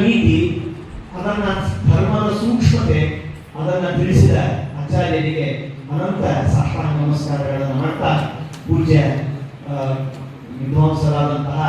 ನೀತಿ ಅದನ್ನ ಧರ್ಮದ ಸೂಕ್ಷ್ಮತೆ ಅದನ್ನ ತಿಳಿಸಿದ ಆಚಾರ್ಯರಿಗೆ ಅನಂತ ಸಾಷ್ಟಾಂಗ ನಮಸ್ಕಾರಗಳನ್ನು ಮಾಡ್ತಾ ಪೂಜ್ಯ ವಿದ್ವಾಂಸರಾದಂತಹ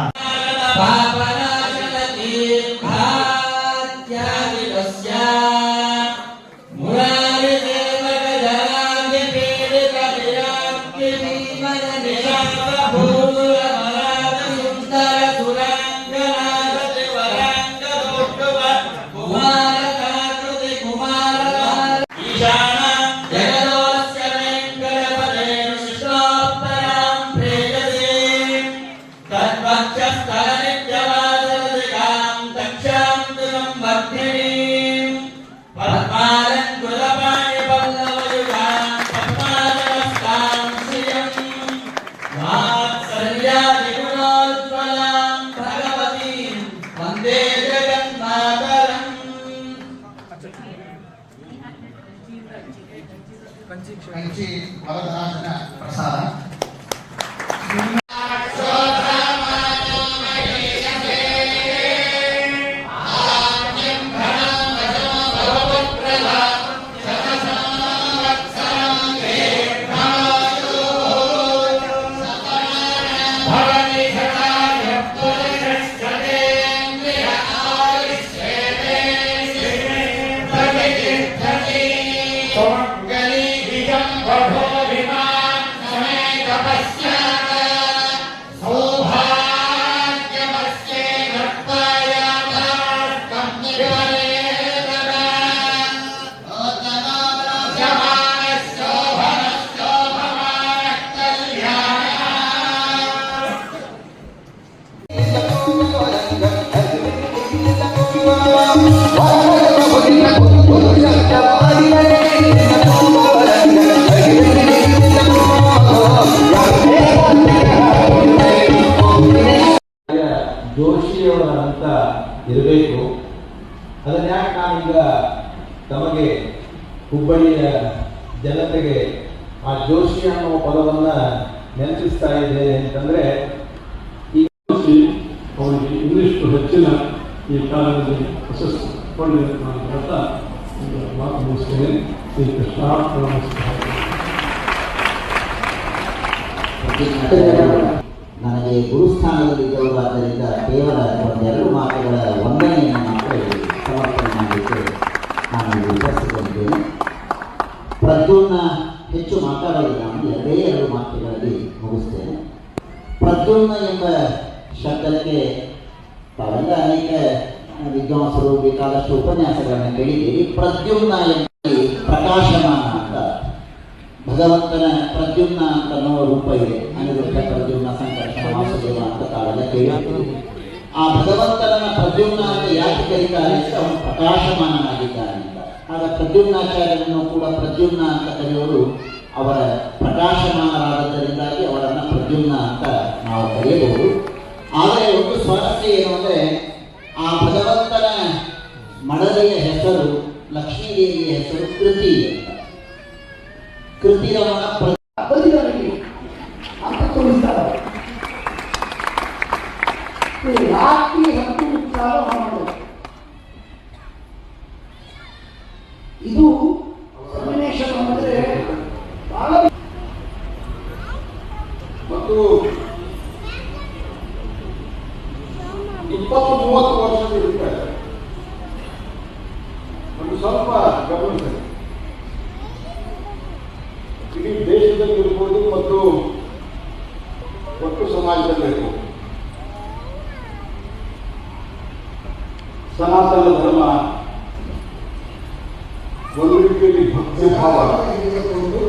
capaz ನೆನಪಿಸ್ತಾ ಇದ್ದೇನೆ ಅಂತಂದ್ರೆ, ಈ ಅವರಿಗೆ ಇನ್ನಷ್ಟು ಹೆಚ್ಚಿನ ಈ ಕಾಲದಲ್ಲಿ ಪ್ರಶಸ್ತಿ ಕೊಳ್ಳಿ ನಾನು ಹೇಳ್ತಾ ಮಾತು ಮುಗಿಸ್ತೇನೆ. ಶ್ರೀ ಕೃಷ್ಣ ನನಗೆ ಗುರುಸ್ಥಾನದಲ್ಲಿ ಇದ್ದವರಾದ್ದರಿಂದ ಕೇವಲ ಒಂದೆರಡು ಮಾತುಗಳ ವಂದನೆಯನ್ನು ಮಾತ್ರ ಸಮರ್ಪಣೆ ಮಾಡಲಿಕ್ಕೆ ನಾನು ಉಪಸ್ಥಿತರಿದ್ದೇನೆ. ಪ್ರದ್ಯುಮ್ನ ಹೆಚ್ಚು ಮಾತಾಡೋದಿಲ್ಲ ನಾನು ಎರಡೇ ಎರಡು ಮಾತುಗಳಲ್ಲಿ ಮುಗಿಸ್ತೇನೆ. ಪ್ರದ್ಯುಮ್ನ ಎಂಬ ಶಬ್ದಕ್ಕೆ ತಾವೆಲ್ಲ ಅನೇಕ ವಿದ್ವಾಂಸರು ಬೇಕಾದಷ್ಟು ಉಪನ್ಯಾಸಗಳನ್ನು ಕೇಳಿದ್ದೀರಿ. ಪ್ರದ್ಯುಮ್ನ ಎಂಬ ಪ್ರಕಾಶಮಾನ ಅಂತ. ಭಗವಂತನ ಪ್ರದ್ಯುಮ್ನ ಅಂತ ಅನ್ನೋ ರೂಪ ಇದೆ. ಅನಿರುದ್ಧ ಪ್ರದ್ಯುಮ್ನ ವಾಸುದೇವ ಅಂತ ತಾವೆಲ್ಲ ಕೇಳಿದ್ದೀರಿ. ಆ ಭಗವಂತನ ಪ್ರದ್ಯುಮ್ನ ಅಂತ ಯಾಕೆ ಕರೀತಾರೆ? ಅವನು ಪ್ರಕಾಶಮಾನನಾಗಿದ್ದಾನೆ. ಅಂತ ಆಗ ಪ್ರದ್ಯುಮ್ನಾಚಾರ್ಯರನ್ನು ಕೂಡ ಪ್ರದ್ಯುಮ್ನ ಅಂತ ಕರೆಯೋರು ಅವರ ಪ್ರಕಾಶಮಾನರಾದದ್ದರಿಂದಾಗಿ ಅವರನ್ನು ಪ್ರದ್ಯುಮ್ನ ಅಂತ ನಾವು ಕರೆಯಬಹುದು. ಆದರೆ ಒಂದು ಸ್ವಾರಸ್ಯ ಏನು ಅಂದರೆ, ಆ ಭಗವಂತನ ಮಡದಿಯ ಹೆಸರು, ಲಕ್ಷ್ಮೀದೇವಿಯ ಹೆಸರು ಕೃತಿ ಅಂತ. ಕೃತಿಯವನ ಬದಿಯವರಿಗೆ ಅಂತ ತೋರಿಸ್ತಾರೆ ಈ ರಾತ್ರಿ ಹತ್ತು ಉತ್ಸಾಹ ಮಾಡೋದು ಇದು ಸನ್ನಿವೇಶ ಅಂದ್ರೆ ಬಹಳ ಮತ್ತು ಇಪ್ಪತ್ತು ಮೂವತ್ತು ವರ್ಷದ ಇರ್ತಾರೆ ಒಂದು ಸ್ವಲ್ಪ ಗಮನಿಸಿ ಇಡೀ ದೇಶದಲ್ಲಿ ಇರ್ಬೋದು ಮತ್ತು ಒಟ್ಟು ಸಮಾಜದಲ್ಲಿ ಇರ್ಬೋದು ಸನಾತನ ಧರ್ಮ ಒಂದು ರೀತಿಯಲ್ಲಿ ಭಕ್ತಿ ಭಾವ ತೆಗೆದುಕೊಂಡು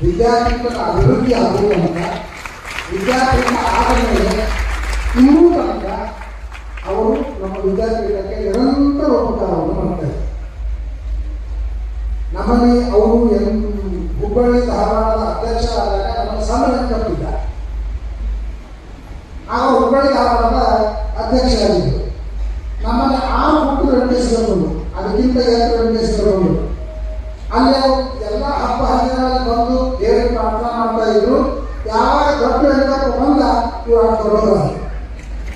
ವಿದ್ಯಾರ್ಥಿಗಳ ಅಭಿವೃದ್ಧಿ ಆಗುವಂತ ವಿದ್ಯಾರ್ಥಿಗಳ ಆದ ಮೇಲೆ ಇನ್ನೂ ತನಕ ಅವರು ನಮ್ಮ ವಿದ್ಯಾರ್ಥಿಗಳಿಗೆ ನಿರಂತರ ಉಪಕಾರವನ್ನು ಮಾಡ್ತಾರೆ ನಮ್ಮಲ್ಲಿ ಅವರು ಹುಬ್ಬಳ್ಳಿ ಧಾರವಾಡದ ಅಧ್ಯಕ್ಷರಾದಾಗ ನಮ್ಮ ಸಣ್ಣ ಕಟ್ಟಿದ್ದಾರೆ. ಆಗ ಹುಬ್ಬಳ್ಳಿ ಧಾರವಾಡದ ಅಧ್ಯಕ್ಷರಾಗಿದ್ದರು. ನಮ್ಮಲ್ಲಿ ಆ ಹುಟ್ಟು ವೆಂಕಟೇಶ್ವರರು ಅದಕ್ಕಿಂತ ಎರಡು ವೆಂಕಟೇಶ್ವರರು ಅಲ್ಲಿ ಎಲ್ಲ ಹಬ್ಬ ಹರಿದಿನಲ್ಲಿ ಬಂದು ದೇವರಿಗೆ ಪ್ರಾರ್ಥನೆ ಮಾಡ್ತಾ ಇದ್ರು. ಯಾವಾಗ ದೊಡ್ಡ ವೆಂಕಪ್ಪ ಬಂದ, ಇವರು ಕೊಡೋರು.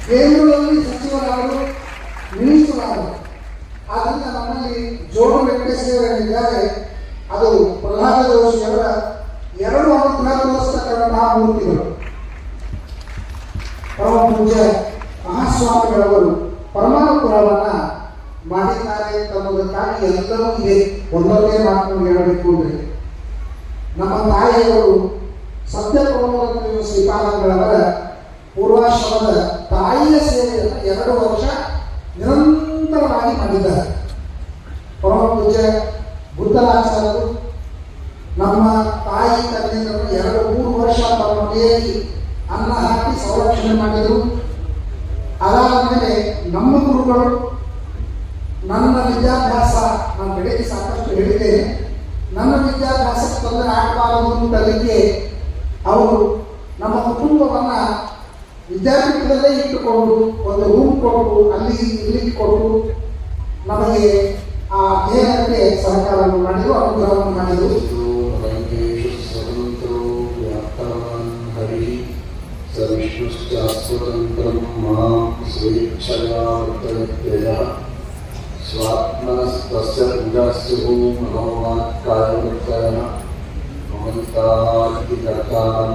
ಬೇಲೂರಲ್ಲಿ ವೆಂಕಟೇಶ್ವರರಿದ್ದಾರೆ ಅದು ಪ್ರಹ್ಲಾದ ಜೋಶಿಯವರ ಎರಡು ಅನುಗ್ರಹ ತೋರಿಸ್ತಕ್ಕಂತಹ ಮೂರ್ತಿಗಳು ಪರಮ ಪೂಜ್ಯ ಮಹಾಸ್ವಾಮಿಗಳವರು ಪರಮಾನುಗ್ರಹವನ್ನ ಮಾಡಿದ್ದಾರೆ ತಮ್ಮದಕ್ಕಾಗಿ ಎಲ್ಲವೂ ಇದೆ. ಒಂದೊಂದೇ ಮಾತನ್ನು ಹೇಳಬೇಕು ಅಂದ್ರೆ. ನಮ್ಮ ತಾಯಿಯವರು ಸತ್ಯಪ್ರಮೋದ ಶ್ರೀಪಾದಂಗಳವರ ಪೂರ್ವಾಶ್ರಮದ ತಾಯಿಯ ಸೇವೆಯನ್ನು ಎರಡು ವರ್ಷ ನಿರಂತರವಾಗಿ ಮಾಡಿದ್ದಾರೆ. ಪರಮ ಬುದ್ಧರಾಚಾರ್ಯರು ನಮ್ಮ ತಾಯಿ ತಂದೆಯರು ಎರಡು ಮೂರು ವರ್ಷ ತಮ್ಮ ಮನೆಯಲ್ಲಿ ಅನ್ನ ಹಾಕಿ ಸಂರಕ್ಷಣೆ ಮಾಡಿದರು. ಅದಾದ ಮೇಲೆ ನಮ್ಮ ಗುರುಗಳು ನನ್ನ ವಿದ್ಯಾಭ್ಯಾಸ ನಾನು ಬೆಳಗ್ಗೆ ಸಾಕಷ್ಟು ಹೇಳಿದ್ದೇನೆ. ನನ್ನ ವಿದ್ಯಾಭ್ಯಾಸಕ್ಕೆ ತೊಂದರೆ ಆಗಬಾರದು ಅಂತಲಿಕ್ಕೆ ಅವರು ನಮ್ಮ ಕುಟುಂಬವನ್ನು ವಿದ್ಯಾಪೀಠದಲ್ಲೇ ಇಟ್ಟುಕೊಂಡು ಒಂದು ರೂಮ್ ಕೊಟ್ಟು ಅಲ್ಲಿ ಇಲ್ಲಿ ಕೊಟ್ಟು ನಮಗೆ ఆ ఏ అంటే సహకారం మరియు అనుగ్రహం మరియు సవిష్ణుశ్చాస్వతంత్రం మాం స్వేచ్ఛయా వర్తయత్యయ స్వాత్మనస్తస్య ఉదాస్యో మనోవాక్కాయవృత్తయ మమంతాది కర్తారం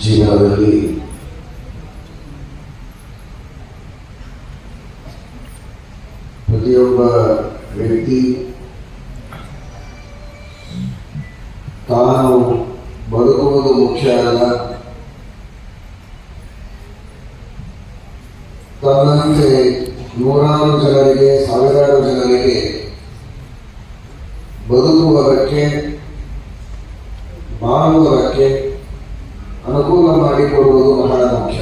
ಜೀವನದಲ್ಲಿ ಪ್ರತಿಯೊಬ್ಬ ವ್ಯಕ್ತಿ ತಾನು ಬದುಕುವುದು ಮುಖ್ಯ ಅಲ್ಲ. ತನ್ನಂತೆ ನೂರಾರು ಜನರಿಗೆ ಸಾವಿರಾರು ಜನರಿಗೆ ಬಾಳುವುದಕ್ಕೆ ಅನುಕೂಲ ಮಾಡಿಕೊಡುವುದು ಬಹಳ ಮುಖ್ಯ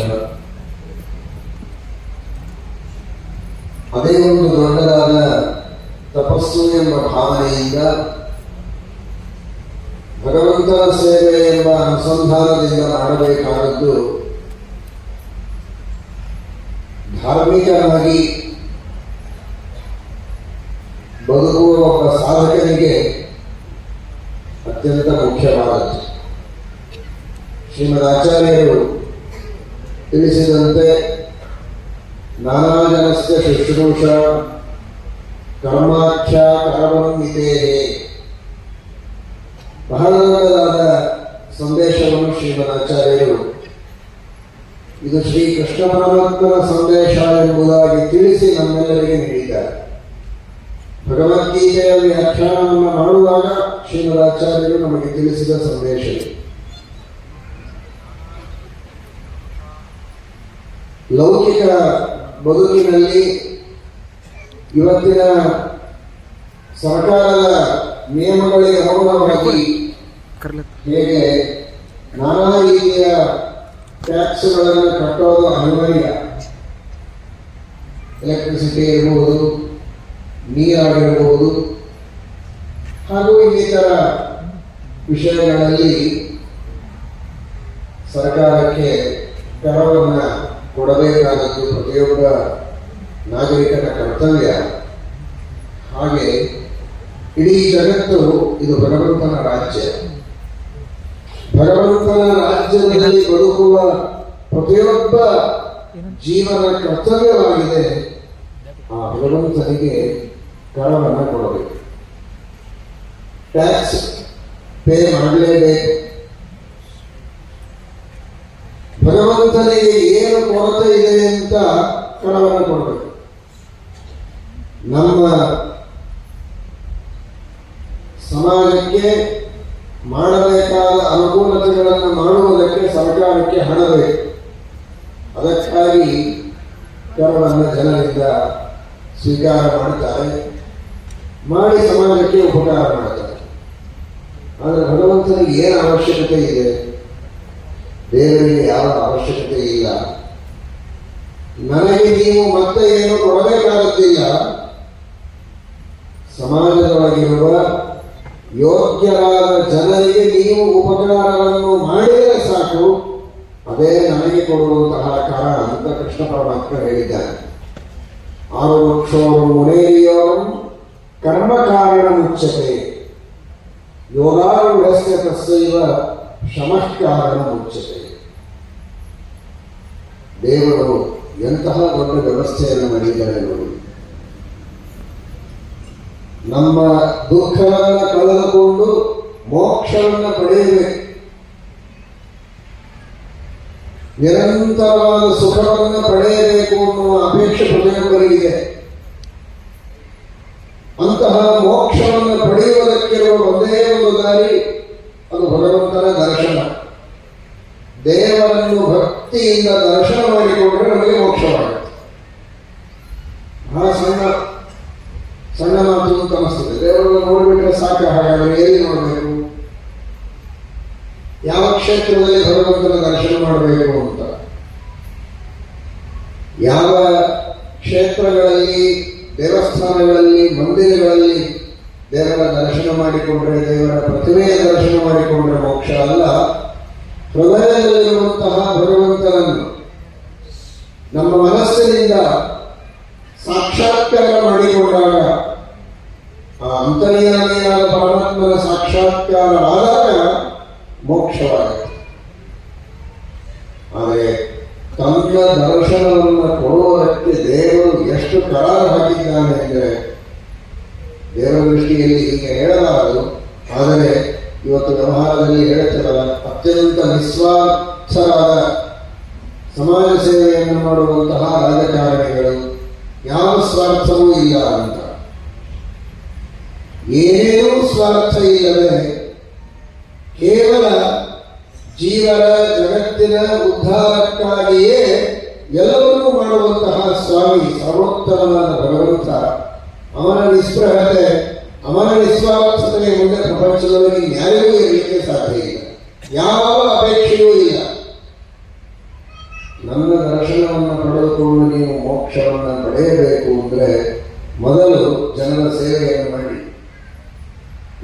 ಅದೇ ಒಂದು ದೊಡ್ಡದಾದ ತಪಸ್ಸು ಎಂಬ ಭಾವನೆಯಿಂದ ಭಗವಂತನ ಸೇವೆ ಎಂಬ ಅನುಸಂಧಾನದಿಂದ ಮಾಡಬೇಕಾದದ್ದು ಧಾರ್ಮಿಕನಾಗಿ ಬದುಕುವ ಒಬ್ಬ ಸಾಧಕನಿಗೆ ಅತ್ಯಂತ ಮುಖ್ಯವಾದದ್ದು ಶ್ರೀಮದ್ ಆಚಾರ್ಯರು ತಿಳಿಸಿದಂತೆ ನಾನಾ ಜನಸ್ಯ ಶುಶ್ರೂಷ ಕರ್ಮಾಖ್ಯ ಕರವಂಗಿತೆ ಬಹಳದಾದ ಸಂದೇಶವನ್ನು ಶ್ರೀಮದ್ ಆಚಾರ್ಯರು ಇದು ಶ್ರೀ ಕೃಷ್ಣ ಪರಮಾತ್ಮನ ಸಂದೇಶ ಎಂಬುದಾಗಿ ತಿಳಿಸಿ ನಮ್ಮೆಲ್ಲರಿಗೆ ನೀಡಿದ್ದಾರೆ. ಭಗವದ್ಗೀತೆಯ ವ್ಯಾಖ್ಯಾನವನ್ನು ಮಾಡುವಾಗ ಶ್ರೀಮದಾಚಾರ್ಯರು ನಮಗೆ ತಿಳಿಸಿದ ಸಂದೇಶ ಲೌಕಿಕ ಬದುಕಿನಲ್ಲಿ ಇವತ್ತಿನ ಸರ್ಕಾರದ ನಿಯಮಗಳಿಗೆ ಅನುಗುಣವಾಗಿ ಹೇಗೆ ನಾನಾ ರೀತಿಯ ಟ್ಯಾಕ್ಸ್ಗಳನ್ನು ಕಟ್ಟೋದು ಅನಿವಾರ್ಯ. ಎಲೆಕ್ಟ್ರಿಸಿಟಿ ಇರಬಹುದು ನೀರಾಗಿರಬಹುದು ಹಾಗೂ ಇನ್ನಿತರ ವಿಷಯಗಳಲ್ಲಿ ಸರ್ಕಾರಕ್ಕೆ ಕರವನ್ನು ಕೊಡಬೇಕಾದದ್ದು ಪ್ರತಿಯೊಬ್ಬ ನಾಗರಿಕನ ಕರ್ತವ್ಯ. ಹಾಗೆ ಇಡೀ ಜಗತ್ತು ಇದು ಭಗವಂತನ ರಾಜ್ಯ. ಭಗವಂತನ ರಾಜ್ಯದಲ್ಲಿ ಬದುಕುವ ಪ್ರತಿಯೊಬ್ಬ ಜೀವನ ಕರ್ತವ್ಯವಾಗಿದೆ. ಆ ಭಗವಂತನಿಗೆ ಕರವನ್ನು ಕೊಡಬೇಕು. ಟ್ಯಾಕ್ಸ್ ಪೇ ಮಾಡಲೇಬೇಕು. ಭಗವಂತನಿಗೆ ಏನು ಕೊರತೆ ಇದೆ ಅಂತ ಕರವನ್ನು ಕೊಡಬೇಕು. ನಮ್ಮ ಸಮಾಜಕ್ಕೆ ಮಾಡಬೇಕಾದ ಅನುಕೂಲತೆಗಳನ್ನು ಮಾಡುವುದಕ್ಕೆ ಸರ್ಕಾರಕ್ಕೆ ಹಣ ಬೇಕು. ಅದಕ್ಕಾಗಿ ಕರವನ್ನು ಜನರಿಂದ ಸ್ವೀಕಾರ ಮಾಡುತ್ತಾರೆ. ಮಾಡಿ ಸಮಾಜಕ್ಕೆ ಉಪಕಾರ ಮಾಡುತ್ತಾರೆ. ಆದರೆ ಭಗವಂತನಿಗೆ ಏನು ಅವಶ್ಯಕತೆ ಇದೆ? ದೇವರಿಗೆ ಯಾವ ಅವಶ್ಯಕತೆ ಇಲ್ಲ. ನನಗೆ ನೀವು ಮತ್ತೆ ಏನು ಕೊಡಬೇಕಾಗುತ್ತಿಲ್ಲ ಸಮಾಜದೊಳಗಿರುವ ಯೋಗ್ಯರಾದ ಜನರಿಗೆ ನೀವು ಉಪಕಾರವನ್ನು ಮಾಡಿದರೆ ಸಾಕು. ಅದೇ ನನಗೆ ಕೊಡುವಂತಹ ಕಾರಣ ಅಂತ ಕೃಷ್ಣ ಪರಮಾತ್ಮ ಹೇಳಿದ್ದಾರೆ ಆರು ವೃಕ್ಷೋರು ಮುನೇರಿಯೋರು ಕರ್ಮ ಕಾರಣ ಮುಚ್ಚತೆ ಯೋಗಾರೂಢಸ್ಯ ತಸ್ಸೈವ ಕಾರಣ ಮುಚ್ಚತೆ ದೇವರು ಎಂತಹ ದೊಡ್ಡ ವ್ಯವಸ್ಥೆಯನ್ನು ಮಾಡಿದ್ದಾರೆ ನೋಡಿ. ನಮ್ಮ ದುಃಖವನ್ನು ಕಳೆದುಕೊಂಡು ಮೋಕ್ಷವನ್ನು ಪಡೆಯಬೇಕು ನಿರಂತರವಾದ ಸುಖವನ್ನು ಪಡೆಯಬೇಕು ಅನ್ನುವ ಅಪೇಕ್ಷೆ ಪ್ರತಿಯೊಬ್ಬರಿಗಿದೆ ಅಂತಹ ಮೋಕ್ಷವನ್ನು ಪಡೆಯುವುದಕ್ಕಿರುವ ಒಂದೇ ಒಂದು ದಾರಿ ಅದು ಭಗವಂತನ ದರ್ಶನ. ದೇವರನ್ನು ಭಕ್ತಿಯಿಂದ ದರ್ಶನ ಮಾಡಿಕೊಂಡ್ರೆ ನಮಗೆ ಮೋಕ್ಷವಾಗುತ್ತೆ. ಬಹಳ ಸಣ್ಣ ಸಣ್ಣ ಮಾತು ಅಂತ ಅನಿಸ್ತದೆ. ದೇವರನ್ನು ನೋಡಿಬಿಟ್ರೆ ಸಾಕು ಹಾಗಾದ್ರೆ ಎಲ್ಲಿ ನೋಡಬೇಕು? ಯಾವ ಕ್ಷೇತ್ರದಲ್ಲಿ ಭಗವಂತನ ದರ್ಶನ ಮಾಡಬೇಕು ಅಂತ? ಯಾವ ಕ್ಷೇತ್ರಗಳಲ್ಲಿ, ದೇವಸ್ಥಾನಗಳಲ್ಲಿ, ಮಂದಿರಗಳಲ್ಲಿ ದೇವರ ದರ್ಶನ ಮಾಡಿಕೊಂಡ್ರೆ, ದೇವರ ಪ್ರತಿಮೆಯ ದರ್ಶನ ಮಾಡಿಕೊಂಡ್ರೆ ಮೋಕ್ಷ ಅಲ್ಲ. ಹೃದಯದಲ್ಲಿರುವಂತಹ ಭಗವಂತನನ್ನು ನಮ್ಮ ಮನಸ್ಸಿನಿಂದ ಸಾಕ್ಷಾತ್ಕಾರ ಮಾಡಿಕೊಂಡಾಗ, ಆ ಅಂತರ್ಯಾಮಿಯಾದ ಪರಮಾತ್ಮನ ಸಾಕ್ಷಾತ್ಕಾರ ಆದಾಗ ಮೋಕ್ಷವಾಗುತ್ತೆ. ಆದರೆ ತನ್ನ ದರ್ಶನವನ್ನು ಕೊಡುವುದಕ್ಕೆ ದೇವರು ಎಷ್ಟು ಕರಾರು ಹಾಕಿದ್ದಾನೆ ಅಂದರೆ ದೇವರ ದೃಷ್ಟಿಯಲ್ಲಿ ಹೀಗೆ ಹೇಳಲಾರದು. ಆದರೆ ಇವತ್ತು ವ್ಯವಹಾರದಲ್ಲಿ ಹೇಳುತ್ತಿರಲ್ಲ ಅತ್ಯಂತ ನಿಸ್ವಾರ್ಥರಾದ ಸಮಾಜ ಸೇವೆಯನ್ನು ಮಾಡುವಂತಹ ರಾಜಕಾರಣಿಗಳು ಯಾವ ಸ್ವಾರ್ಥವೂ ಇಲ್ಲ ಅಂತ. ಏನೇನೂ ಸ್ವಾರ್ಥ ಇಲ್ಲದೆ ಕೇವಲ ಜೀವನ ಜಗತ್ತಿನ ಉದ್ಧಾರಕ್ಕಾಗಿಯೇ ಎಲ್ಲವನ್ನೂ ಮಾಡುವಂತಹ ಸ್ವಾಮಿ ಸರ್ವೋತ್ತಮನಾದ ಭಗವಂತ. ಅವನ ನಿಸ್ಪೃಹತೆ ಅವನ ನಿಸ್ವಾರ್ಥತೆಯ ಮುಂದೆ ಪ್ರಪಂಚದವರಿಗೆ ಯಾರಿಗೂ ಇರಲಿಕ್ಕೆ ಸಾಧ್ಯ ಇಲ್ಲ. ಯಾವ ಅಪೇಕ್ಷೆಯೂ ಇಲ್ಲ. ನನ್ನ ದರ್ಶನವನ್ನು ಪಡೆದುಕೊಂಡು ನೀವು ಮೋಕ್ಷವನ್ನು ಪಡೆಯಬೇಕು ಅಂದರೆ ಮೊದಲು ಜನರ ಸೇವೆಯನ್ನು ಮಾಡಿ.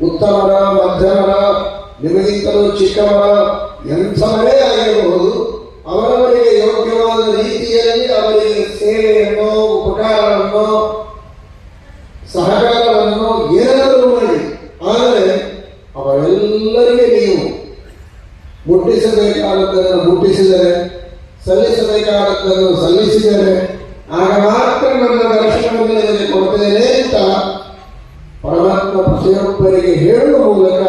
ಉತ್ತಮರ, ಮಧ್ಯಮರ, ನಿಮಗಿಂತಲೂ ಚಿಕ್ಕವರ ಎಂಥವರೇ ಆಗಿರಬಹುದು, ಅವರವರಿಗೆ ಯೋಗ್ಯವಾದ ರೀತಿಯಲ್ಲಿ ಅವರಿಗೆ ಸೇವೆಯನ್ನು, ಉಪಕಾರವನ್ನು ಸಹಕಾರವನ್ನು ಏನಾದರೂ ಮಾಡಿ ಆದರೆ ಅವರೆಲ್ಲರಿಗೆ ನೀವು ಮುಟ್ಟಿಸಬೇಕಾದದ್ದನ್ನು ಮುಟ್ಟಿಸಿದರೆ ಸಲ್ಲಿಸಬೇಕಾದದ್ದನ್ನು ಸಲ್ಲಿಸಿದರೆ, ಆಗ ಮಾತ್ರ ನನ್ನ ದರ್ಶನವನ್ನು ನಿಮಗೆ ಕೊಡ್ತೇನೆ ಅಂತ ಪರಮಾತ್ಮ ಪ್ರತಿಯೊಬ್ಬರಿಗೆ ಹೇಳುವ ಮೂಲಕ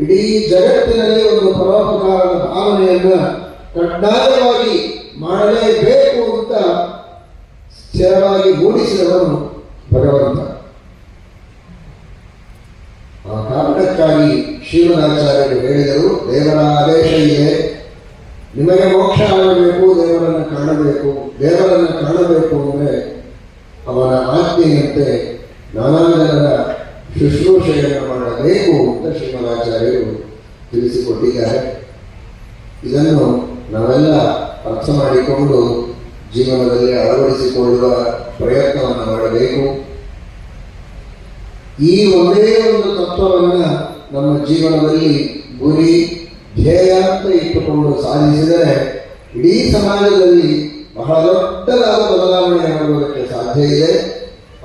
ಇಡೀ ಜಗತ್ತಿನಲ್ಲಿ ಒಂದು ಪರೋಪಕಾರದ ಭಾವನೆಯನ್ನು ಕಡ್ಡಾಯವಾಗಿ ಮಾಡಲೇಬೇಕು ಅಂತ ಸ್ಥಿರವಾಗಿ ಮೂಡಿಸಿದವನು ಭಗವಂತ. ಆ ಕಾರಣಕ್ಕಾಗಿ ಶ್ರೀಮದಾಚಾರ್ಯರು ಹೇಳಿದರು, ದೇವರ ಆದೇಶ ಇದೆ. ನಿಮಗೆ ಮೋಕ್ಷ ಆಗಬೇಕು, ದೇವರನ್ನು ಕಾಣಬೇಕು ದೇವರನ್ನು ಕಾಣಬೇಕು ಅಂದರೆ ಅವರ ಆಜ್ಞೆಯಂತೆ ನಾನಾ ಜನರ ಶುಶ್ರೂಷೆಯನ್ನು ಮಾಡಬೇಕು ಅಂತ ಶ್ರೀಮದಾಚಾರ್ಯರು ತಿಳಿಸಿಕೊಟ್ಟಿದ್ದಾರೆ. ಇದನ್ನು ನಾವೆಲ್ಲ ಅರ್ಥ ಮಾಡಿಕೊಂಡು ಜೀವನದಲ್ಲಿ ಅಳವಡಿಸಿಕೊಳ್ಳುವ ಪ್ರಯತ್ನವನ್ನು ಮಾಡಬೇಕು. ಈ ಒಂದೇ ಒಂದು ತತ್ವವನ್ನು ನಮ್ಮ ಜೀವನದಲ್ಲಿ ಗುರಿ ಧ್ಯೇಯ ಅಂತ ಇಟ್ಟುಕೊಂಡು ಸಾಧಿಸಿದರೆ ಇಡೀ ಸಮಾಜದಲ್ಲಿ ಬಹಳ ದೊಡ್ಡದಾದ ಬದಲಾವಣೆ ಆಗುವುದಕ್ಕೆ ಸಾಧ್ಯ ಇದೆ.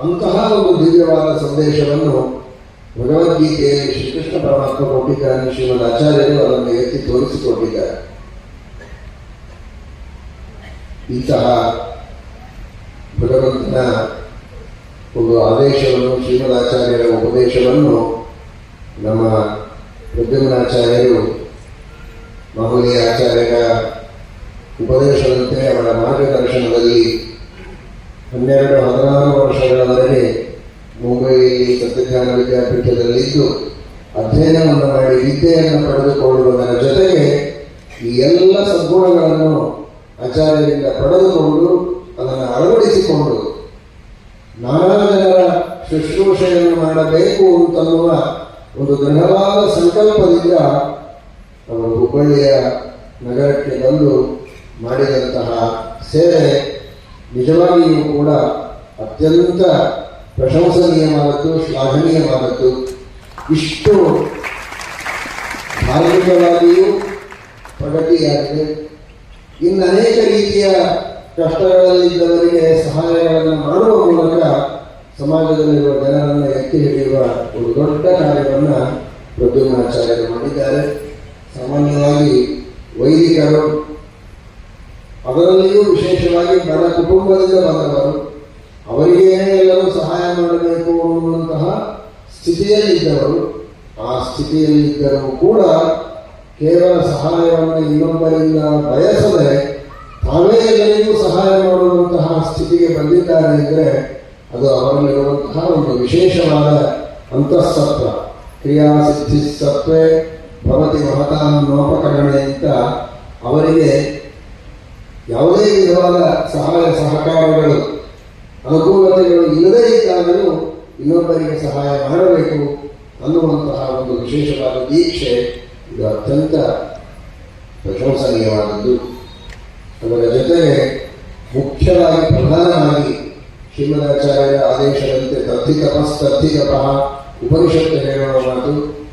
ಅಂತಹ ಒಂದು ದಿವ್ಯವಾದ ಸಂದೇಶವನ್ನು ಭಗವದ್ಗೀತೆಯಲ್ಲಿ ಶ್ರೀಕೃಷ್ಣ ಪರಮಾತ್ಮ ಕೊಟ್ಟಿದ್ದಾರೆ ಶ್ರೀಮದ್ ಆಚಾರ್ಯರು ಅದನ್ನು ಎತ್ತಿ ತೋರಿಸಿಕೊಟ್ಟಿದ್ದಾರೆ. ಇಂತಹ ಭಗವಂತನ ಒಂದು ಆದೇಶವನ್ನು ಶ್ರೀಮದಾಚಾರ್ಯರ ಉಪದೇಶವನ್ನು ನಮ್ಮ ಪ್ರದ್ಯುಮ್ನಾಚಾರ್ಯರು ಮಾಮೂಲಿ ಆಚಾರ್ಯರ ಉಪದೇಶದಂತೆ ಅವರ ಮಾರ್ಗದರ್ಶನದಲ್ಲಿ ಹನ್ನೆರಡು ಹದಿನಾರು ವರ್ಷಗಳವರೆಗೆ ಮುಂಬೈ ಸತ್ಯಜ್ಞಾನ ವಿದ್ಯಾಪೀಠದಲ್ಲಿದ್ದು, ಅಧ್ಯಯನವನ್ನು ಮಾಡಿ ವಿದ್ಯೆಯನ್ನು ಪಡೆದುಕೊಳ್ಳುವುದರ ಜೊತೆಗೆ ಈ ಎಲ್ಲ ಸದ್ಗುಣಗಳನ್ನು ಆಚಾರ್ಯರಿಂದ ಪಡೆದುಕೊಂಡು ಅದನ್ನು ಅಳವಡಿಸಿಕೊಂಡು ನಾನಾ ಜನರ ಶುಶ್ರೂಷೆಯನ್ನು ಮಾಡಬೇಕು ಅಂತನ್ನುವ ಒಂದು ದೃಢವಾದ ಸಂಕಲ್ಪದಿಂದ ಅವರು ಹುಬ್ಬಳ್ಳಿಯ ನಗರಕ್ಕೆ ಬಂದು ಮಾಡಿದಂತಹ ಸೇವೆ ನಿಜವಾಗಿಯೂ ಕೂಡ ಅತ್ಯಂತ ಪ್ರಶಂಸನೀಯವಾದದ್ದು, ಶ್ಲಾಘನೀಯವಾದದ್ದು. ಇಷ್ಟು ಧಾರ್ಮಿಕವಾಗಿಯೂ ಪ್ರಗತಿಯಾಗಿದೆ. ಇನ್ನು ಅನೇಕ ರೀತಿಯ ಕಷ್ಟಗಳಲ್ಲಿದ್ದವರಿಗೆ ಸಹಾಯಗಳನ್ನು ಮಾಡುವ ಮೂಲಕ ಸಮಾಜದಲ್ಲಿರುವ ಜನರನ್ನು ಎತ್ತಿ ಹಿಡಿಯುವ ಒಂದು ದೊಡ್ಡ ಕಾರ್ಯವನ್ನು ಪ್ರದ್ಯುಮ್ನಾಚಾರ್ಯರು ಮಾಡಿದ್ದಾರೆ. ಸಾಮಾನ್ಯವಾಗಿ ವೈದಿಕರು ಅದರಲ್ಲಿಯೂ ವಿಶೇಷವಾಗಿ ಬಡ ಕುಟುಂಬದಿಂದ ಬಂದವರು, ಅವರಿಗೆ ಎಲ್ಲರೂ ಸಹಾಯ ಮಾಡಬೇಕು ಅನ್ನುವಂತಹ ಸ್ಥಿತಿಯಲ್ಲಿದ್ದವರು ಆ ಸ್ಥಿತಿಯಲ್ಲಿದ್ದರೂ ಕೂಡ ಕೇವಲ ಸಹಾಯವನ್ನು ಇನ್ನೊಬ್ಬರಿಂದ ಬಯಸದೆ ತಾವೇ ಎಲ್ಲರಿಗೂ ಸಹಾಯ ಮಾಡುವಂತಹ ಸ್ಥಿತಿಗೆ ಬಂದಿದ್ದಾರೆ ಅಂದರೆ ಅದು ಅವರಲ್ಲಿರುವಂತಹ ಒಂದು ವಿಶೇಷವಾದ ಅಂತಃಸತ್ವ ಕ್ರಿಯಾಸಿದ್ಧಿ ಸತ್ವೇ ಭವತಾಂ ನೋಪಕರಣೆ ಅಂತ ಅವರಿಗೆ ಯಾವುದೇ ವಿಧವಾದ ಸಹಾಯ ಸಹಕಾರಗಳು, ಅನುಕೂಲತೆಗಳು ಇಲ್ಲದೇ ಇದ್ದಾಗಲೂ ಇನ್ನೊಬ್ಬರಿಗೆ ಸಹಾಯ ಮಾಡಬೇಕು ಅನ್ನುವಂತಹ ಒಂದು ವಿಶೇಷವಾದ ದೀಕ್ಷೆ ಇದು ಅತ್ಯಂತ ಪ್ರಶಂಸನೀಯವಾದದ್ದು. ಅದರ ಜೊತೆಗೆ ಮುಖ್ಯವಾಗಿ ಪ್ರಧಾನವಾಗಿ ಶ್ರೀಮದಾಚಾರ್ಯರ ಆದೇಶದಂತೆ ತಥಿತಪಸ್ತಥಿತಪಃ ಉಪನಿಷತ್ತು ಹೇಳುವ ಮಾತು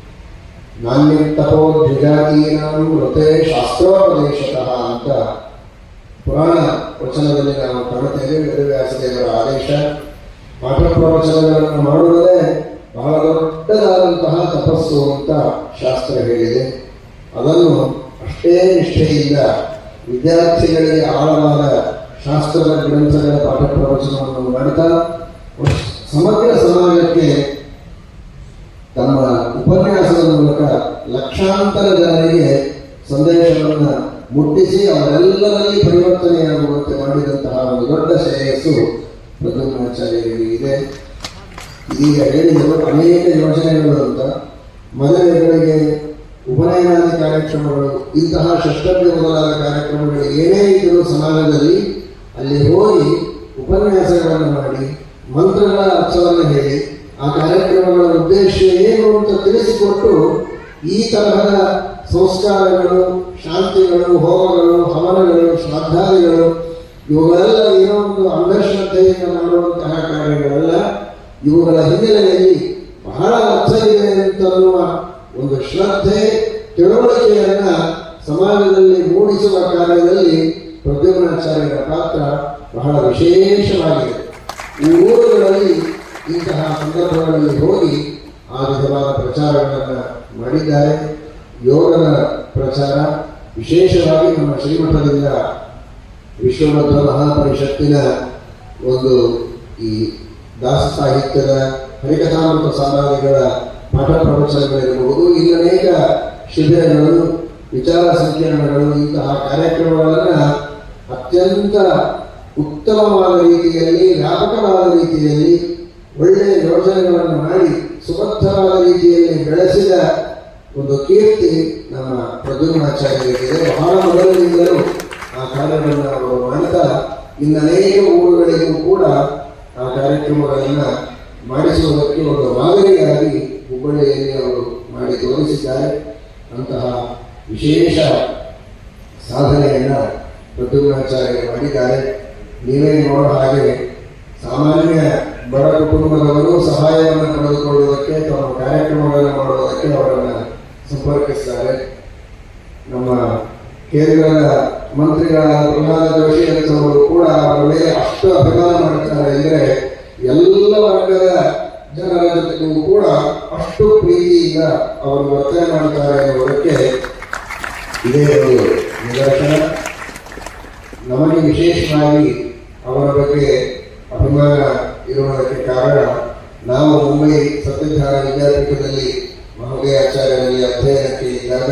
ನಾಣ್ಯತಪೋ ಕೃತೆ ಶಾಸ್ತ್ರೋಪದೇಶತಃ ಅಂತ ಪುರಾಣ ವಚನದಲ್ಲಿ ನಾವು ಕಾಣುತ್ತೇವೆ, ವೇದವ್ಯಾಸದೇವರ ಆದೇಶ. ಪಾಠ ಪ್ರವಚನಗಳನ್ನು ಮಾಡುವುದೇ ಬಹಳ ದೊಡ್ಡದಾದಂತಹ ತಪಸ್ಸು ಅಂತ ಶಾಸ್ತ್ರ ಹೇಳಿದೆ. ಅದನ್ನು ಅಷ್ಟೇ ನಿಷ್ಠೆಯಿಂದ ವಿದ್ಯಾರ್ಥಿಗಳಿಗೆ ಆಳವಾದ ಶಾಸ್ತ್ರದ ಗ್ರಂಥಗಳ ಪಾಠ ಪ್ರವಚನವನ್ನು ಮಾಡುತ್ತಾ, ಸಮಗ್ರ ಸಮಾಜಕ್ಕೆ ತಮ್ಮ ಉಪನ್ಯಾಸದ ಮೂಲಕ ಲಕ್ಷಾಂತರ ಜನರಿಗೆ ಸಂದೇಶವನ್ನು ಮುಟ್ಟಿಸಿ ಅವರೆಲ್ಲರಲ್ಲಿ ಪರಿವರ್ತನೆಯಾಗುವಂತೆ ಮಾಡಿದಂತಹ ಒಂದು ದೊಡ್ಡ ಶ್ರೇಯಸ್ಸು ಪ್ರದ್ಯುಮ್ನಾಚಾರ್ಯರಿಗೆ ಇದೆ. ಈಗ ಹೇಳಿದರು ಅನೇಕ ಯೋಜನೆಗಳು ಅಂತ. ಮದುವೆಗಳಿಗೆ ಉಪನಯನಾದಿ ಕಾರ್ಯಕ್ರಮಗಳು, ಇಂತಹ ಷಷ್ಟಭ್ಯ ಮೊದಲಾದ ಕಾರ್ಯಕ್ರಮಗಳು ಏನೇ ಇದ್ದರೂ ಸಮಾಜದಲ್ಲಿ ಅಲ್ಲಿ ಹೋಗಿ ಉಪನ್ಯಾಸಗಳನ್ನು ಮಾಡಿ, ಮಂತ್ರಗಳ ಅರ್ಥವನ್ನು ಹೇಳಿ, ಆ ಕಾರ್ಯಕ್ರಮಗಳ ಉದ್ದೇಶ ಏನು ಅಂತ ತಿಳಿಸಿಕೊಟ್ಟು ಈ ತರಹದ ಸಂಸ್ಕಾರಗಳು, ಶಾಂತಿಗಳು ಹೋಮಗಳು ಹವನಗಳು, ಶ್ರದ್ಧಾದಿಗಳು, ಇವುಗಳೆಲ್ಲ ಏನೋ ಒಂದು ಅಂಧಶ್ರದ್ಧೆಯಿಂದ ಮಾಡುವಂತಹ ಕಾರ್ಯಗಳೆಲ್ಲ. ಇವುಗಳ ಹಿನ್ನೆಲೆಯಲ್ಲಿ ಬಹಳ ಅರ್ಥ ಇದೆ ಅಂತನ್ನುವ ಒಂದು ಶ್ರದ್ಧೆ, ತಿಳುವಳಿಕೆಯನ್ನ ಸಮಾಜದಲ್ಲಿ ಮೂಡಿಸುವ ಕಾರ್ಯದಲ್ಲಿ ಪ್ರದ್ಯುಮ್ನಾಚಾರ್ಯರ ಪಾತ್ರ ಬಹಳ ವಿಶೇಷವಾಗಿದೆ. ಈ ಊರುಗಳಲ್ಲಿ ಇಂತಹ ಸಂದರ್ಭಗಳಲ್ಲಿ ಹೋಗಿ ಆ ವಿಧವಾದ ಪ್ರಚಾರಗಳನ್ನು ಮಾಡಿದ್ದಾರೆ. ಯೋಗದ ಪ್ರಚಾರ ವಿಶೇಷವಾಗಿ ನಮ್ಮ ಶ್ರೀಮಠದಿಂದ ವಿಶ್ವಮಠ ಮಹಾಪರಿಷತ್ತಿನ ಒಂದು ಈ ದಾಸ ಸಾಹಿತ್ಯದ ಹರಿಕಥಾಮೃತ ಸಾಮಾನ್ಯಗಳ ಪಾಠ ಪ್ರವಚನಗಳಿರಬಹುದು. ಇಲ್ಲಿ ಅನೇಕ ಶಿಬಿರಗಳು, ವಿಚಾರ ಸಂಕಿರಣಗಳು, ಇಂತಹ ಕಾರ್ಯಕ್ರಮಗಳನ್ನು ಅತ್ಯಂತ ಉತ್ತಮವಾದ ರೀತಿಯಲ್ಲಿ, ವ್ಯಾಪಕವಾದ ರೀತಿಯಲ್ಲಿ ಒಳ್ಳೆಯ ಯೋಜನೆಗಳನ್ನು ಮಾಡಿ ಸುಬದ್ಧವಾದ ರೀತಿಯಲ್ಲಿ ಬೆಳೆಸಿದ ಒಂದು ಕೀರ್ತಿ ನಮ್ಮ ಪ್ರದ್ಯುಮ್ನಾಚಾರ್ಯರಿಗಿದೆ. ಬಹಳ ಮೊದಲಿನಿಂದಲೂ ಆ ಕಾರ್ಯಗಳನ್ನು ಅವರು ಮಾಡ್ತಾ ಇನ್ನು ಅನೇಕ ಊರುಗಳಿಗೂ ಕೂಡ ಆ ಕಾರ್ಯಕ್ರಮಗಳನ್ನು ಮಾಡಿಸುವುದಕ್ಕೆ ಒಂದು ಮಾದರಿಯಾಗಿ ಹುಬ್ಬಳ್ಳಿಯಲ್ಲಿ ಅವರು ಮಾಡಿ ತೋರಿಸಿದ್ದಾರೆ. ಅಂತಹ ವಿಶೇಷ ಸಾಧನೆಯನ್ನು ಪ್ರದ್ಯುಮ್ನಾಚಾರ್ಯ ಮಾಡಿದ್ದಾರೆ. ನೀವೇ ನೋಡೋ ಹಾಗೆ ಸಾಮಾನ್ಯ ಬಡ ಕುಟುಂಬದವರು ಸಹಾಯವನ್ನು ಪಡೆದುಕೊಳ್ಳುವುದಕ್ಕೆ ತಮ್ಮ ಕಾರ್ಯಕ್ರಮಗಳನ್ನು ಮಾಡುವುದಕ್ಕೆ ಅವರನ್ನು ಸಂಪರ್ಕಿಸ್ತಾರೆ ನಮ್ಮ ಕೇಂದ್ರದ ಮಂತ್ರಿಗಳಾದ ಪ್ರಹ್ಲಾದ ಜೋಶಿ ಅಂತವರು ಕೂಡ ಅವರ ಮೇಲೆ ಅಷ್ಟು ಅಭಿಮಾನ ಮಾಡ್ತಾರೆ ಅಂದರೆ ಎಲ್ಲ ವರ್ಗದ ಜನರ ಜೊತೆಗೂ ಕೂಡ ಅಷ್ಟು ಪ್ರೀತಿಯಿಂದ ಅವರು ವರ್ತನೆ ಮಾಡ್ತಾರೆ ಎನ್ನುವುದಕ್ಕೆ ಇದೇ ಒಂದು ನಿದರ್ಶನ. ನಮಗೆ ವಿಶೇಷವಾಗಿ ಅವರ ಬಗ್ಗೆ ಅಭಿಮಾನ ಇರುವುದಕ್ಕೆ ಕಾರಣ ನಾವು ಮುಂಬೈ ಸಂವಿಧಾನ ವಿದ್ಯಾಪೀಠದಲ್ಲಿ ಮಹೋದಯ ಆಚಾರ್ಯರಲ್ಲಿ ಅಧ್ಯಯನಕ್ಕೆ ಇದ್ದಾಗ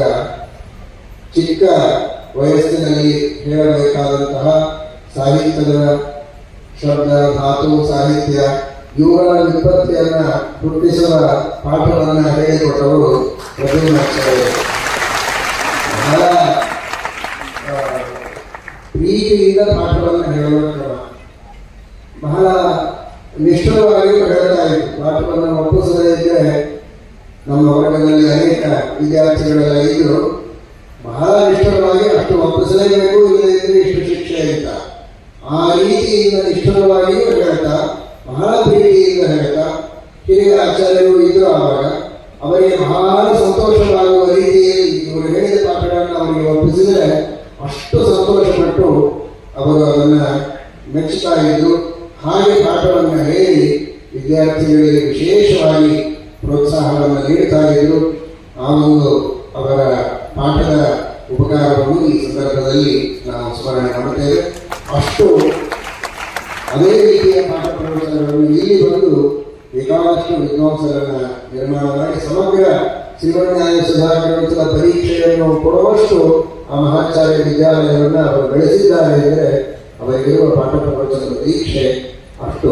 ಚಿಕ್ಕ ವಯಸ್ಸಿನಲ್ಲಿ ಹೇಳಬೇಕಾದಂತಹ ಸಾಹಿತ್ಯದ ಶಬ್ದ, ಧಾತು, ಸಾಹಿತ್ಯ ಇವುಗಳ ವಿಪತ್ತಿಯನ್ನ ಹುಟ್ಟಿಸುವ ಪಾಠವನ್ನು ಹೇಳಿಕೊಟ್ಟವರು ಪ್ರದ್ಯುಮ್ನಾಚಾರ್ಯರು ಬಹಳ ಪ್ರೀತಿಯಿಂದ ಪಾಠವನ್ನು ಹೇಳುವ ಕ್ರಮ ಬಹಳ ನಿಷ್ಠುರವಾಗಿ ಇತ್ತು ಪಾಠವನ್ನು ಒಪ್ಪಿಸದೇ ಇದ್ದರೆ ನಮ್ಮ ವರ್ಗದಲ್ಲಿ ಅನೇಕ ವಿದ್ಯಾರ್ಥಿಗಳೆಲ್ಲ ಇದ್ದರು ಬಹಳ ನಿಷ್ಠುರವಾಗಿ ಅಷ್ಟು ಒಪ್ಪಿಸಲೇಬೇಕು ಇಲ್ಲದಿದ್ದರೆ ಇಷ್ಟು ಶಿಕ್ಷೆ ಅಂತ ಆ ರೀತಿಯಿಂದ ನಿಷ್ಠುರವಾಗಿಯೂ ಹೇಳ್ತಾ, ಬಹಳ ಪ್ರೀತಿಯಿಂದ ಹೇಳ್ತಾ, ಹಿರಿಯ ಆಚಾರ್ಯರು ಇದ್ದರು ಆವಾಗ ಅವರಿಗೆ ಬಹಳ ಸಂತೋಷವಾಗುವ ರೀತಿಯಲ್ಲಿ ಇವರು ಹೇಳಿದ ಪಾಠಗಳನ್ನು ಅವರಿಗೆ ಒಪ್ಪಿಸಿದರೆ ಅಷ್ಟು ಸಂತೋಷಪಟ್ಟು ಅವರು ಅದನ್ನು ಮೆಚ್ಚುತ್ತಾ ಇದ್ರು. ಹಾಗೆ ಪಾಠವನ್ನು ಹೇಳಿ ವಿದ್ಯಾರ್ಥಿಗಳಿಗೆ ವಿಶೇಷವಾಗಿ ಪ್ರೋತ್ಸಾಹವನ್ನು ನೀಡ್ತಾ ಆ ಒಂದು ಅವರ ಪಾಠದ ಉಪಕಾರವನ್ನು ಈ ಸಂದರ್ಭದಲ್ಲಿ ನಾವು ಸ್ಮರಣೆ ಮಾಡುತ್ತೇವೆ. ಅಷ್ಟು ಅದೇ ರೀತಿಯ ಪಾಠ ಪ್ರವಚನಗಳನ್ನು ಇಲ್ಲಿ ಬಂದು ಬೇಕಾದಷ್ಟು ವಿದ್ವಾಂಸರನ್ನು ನಿರ್ಮಾಣ ಮಾಡಿ ಸಮಗ್ರ ಶ್ರೀಮನ್ಯಾಯ ಸುಧಾಕರ ಪರೀಕ್ಷೆಯನ್ನು ಕೊಡುವಷ್ಟು ಆ ಮಹಾಚಾರ್ಯ ವಿದ್ಯಾಲಯವನ್ನು ಅವರು ಬೆಳೆಸಿದ್ದಾರೆ. ಅಂದರೆ ಅವರಿಗಿರುವ ಪಾಠ ಪ್ರವಚನದ ದೀಕ್ಷೆ ಅಷ್ಟು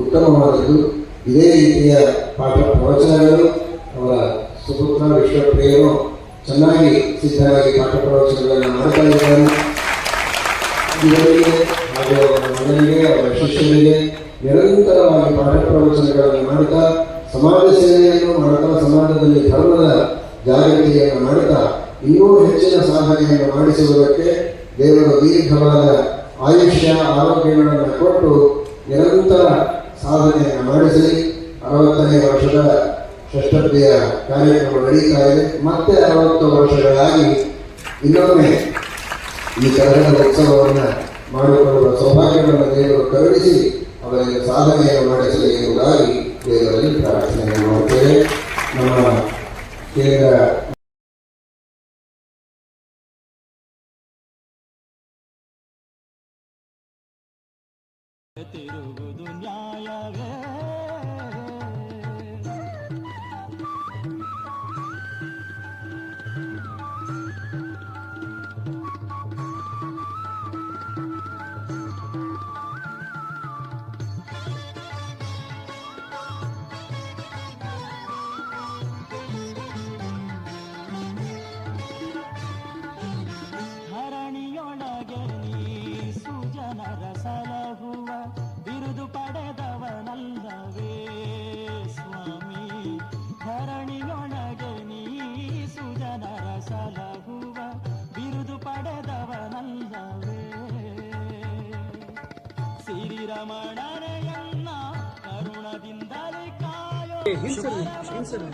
ಉತ್ತಮವಾದದ್ದು. ಇದೇ ರೀತಿಯ ಪಾಠ ಪ್ರವಚನಗಳು ಅವರ ಸುಪುತ್ರ ವಿಶ್ವಪ್ರಿಯರು ಚೆನ್ನಾಗಿ ಸಿದ್ಧವಾಗಿ ಪಾಠ ಪ್ರವಚನಗಳನ್ನು ಮಾಡ್ತಾ ಇದ್ದಾರೆ. ಇವರಿಗೆ ಹಾಗೂ ಅವರ ಮಗನಿಗೆ, ಅವರ ಶಿಷ್ಯರಿಗೆ ನಿರಂತರವಾಗಿ ಪಾಠ ಪ್ರವಚನಗಳನ್ನು ಮಾಡುತ್ತಾ, ಸಮಾಜ ಸೇವೆಯನ್ನು ಮಾಡುತ್ತಾ, ಸಮಾಜದಲ್ಲಿ ಧರ್ಮದ ಜಾಗೃತಿಯನ್ನು ಮಾಡುತ್ತಾ, ಇನ್ನೂ ಹೆಚ್ಚಿನ ಸಾಧನೆಯನ್ನು ಮಾಡಿಸುವುದಕ್ಕೆ ದೇವರು ದೀರ್ಘವಾದ ಆಯುಷ್ಯ, ಆರೋಗ್ಯಗಳನ್ನು ಕೊಟ್ಟು ನಿರಂತರ ಸಾಧನೆಯನ್ನು ಮಾಡಿಸಲಿ. ಅರವತ್ತನೇ ವರ್ಷದ ಷಷ್ಠಬ್ದಿಯ ಕಾರ್ಯಕ್ರಮ ನಡೀತಾ ಇದೆ. ಮತ್ತೆ ಅರವತ್ತು ವರ್ಷಗಳಾಗಿ ಇನ್ನೊಮ್ಮೆ ಈ ಕರಗದ ಉತ್ಸವವನ್ನು ಮಾಡಿಕೊಳ್ಳುವ ಸೌಭಾಗ್ಯವನ್ನು ದೇವರು ಕರುಣಿಸಿ ಅವರಿಗೆ ಸಾಧನೆಯನ್ನು ಮಾಡಿಸಲಿ ಎಂಬುದಾಗಿ ದೇವರಲ್ಲಿ ಪ್ರಾರ್ಥನೆಯನ್ನು ಮಾಡುತ್ತೇವೆ. ನಮ್ಮ ಕೇಂದ್ರ ಧರಣಿಯೊಳಗೆ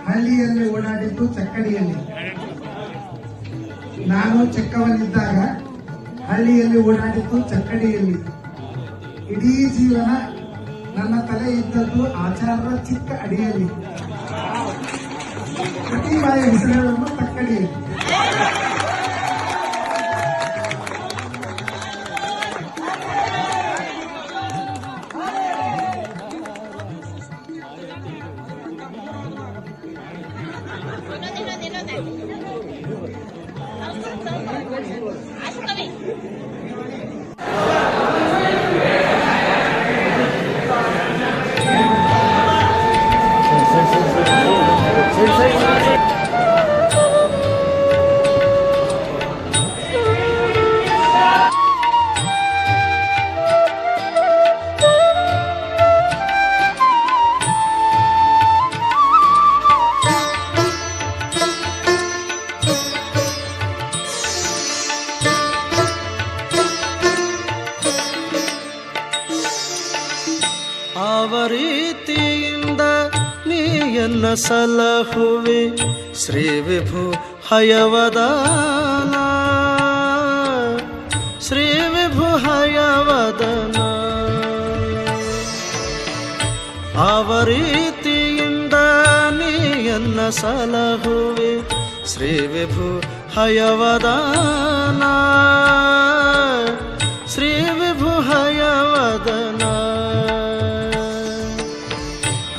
ಹಳ್ಳಿಯಲ್ಲಿ ಓಡಾಡಿದ್ದು ಚಕ್ಕಡಿಯಲ್ಲಿ. ನಾನು ಚಿಕ್ಕವನಿದ್ದಾಗ ಹಳ್ಳಿಯಲ್ಲಿ ಓಡಾಡಿದ್ದು ಚಕ್ಕಡಿಯಲ್ಲಿ. ಇಡೀ ಜೀವನ ನನ್ನ ತಲೆ ಇದ್ದದ್ದು ಆಚಾರ ಚಿಕ್ಕ ಅಡಿಯಲ್ಲಿ. ಪ್ರತಿ ಬಾರಿ ಹೆಸರುಗಳನ್ನು ತಕ್ಕಡಿಯಲ್ಲಿ ವಿಭು ಹಯವದನ ಶ್ರೀ ವಿಭು ಹಯವದನ ಆವ ರೀತಿಯಿಂದ ನೀಯನ್ನ ಸಲಹುವೆ ಶ್ರೀ ವಿಭು ಹಯವದನ ಶ್ರೀ ವಿಭು ಹಯವದನ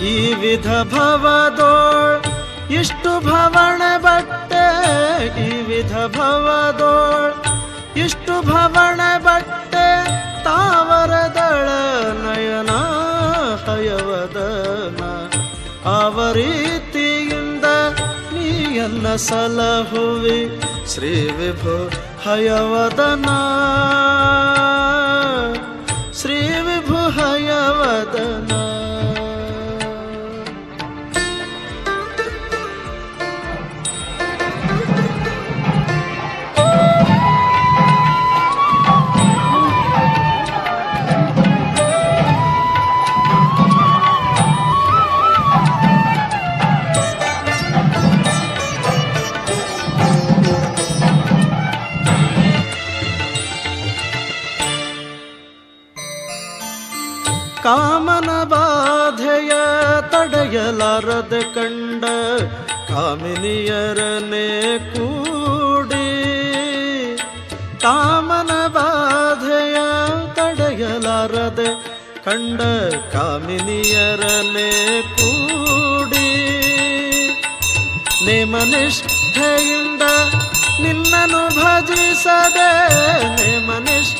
ಈ ವಿಧ ಭವದೋಳ್ ಇಷ್ಟು ಭವಣ ಬಟ್ಟೆ ಈ ವಿಧ ಭವದೋಳ್ ಇಷ್ಟು ಭವಣ ಬಟ್ಟೆ ತಾವರದಳ ನಯನ ಹಯವದನ. ಆವ ರೀತಿಯಿಂದ ನೀಯನ್ನ ಸಲಹುವಿ ಶ್ರೀ ವಿಭು ಹಯವದನ. ಶ್ರೀ ವಿಭು ಹಯವದನ. ಕಂಡ ಕಾಮಿನಿಯರನೆ ಕೂಡಿ ಕಾಮನ ಬಾಧೆಯ ತಡೆಯಲಾರದೆ ಕಂಡ ಕಾಮಿನಿಯರನೆ ಕೂಡಿ ನೇಮನಿಷ್ಠೆಯಿಂದ ನಿನ್ನನು ಭಜಿಸದೆ ನೇಮನಿಷ್ಠ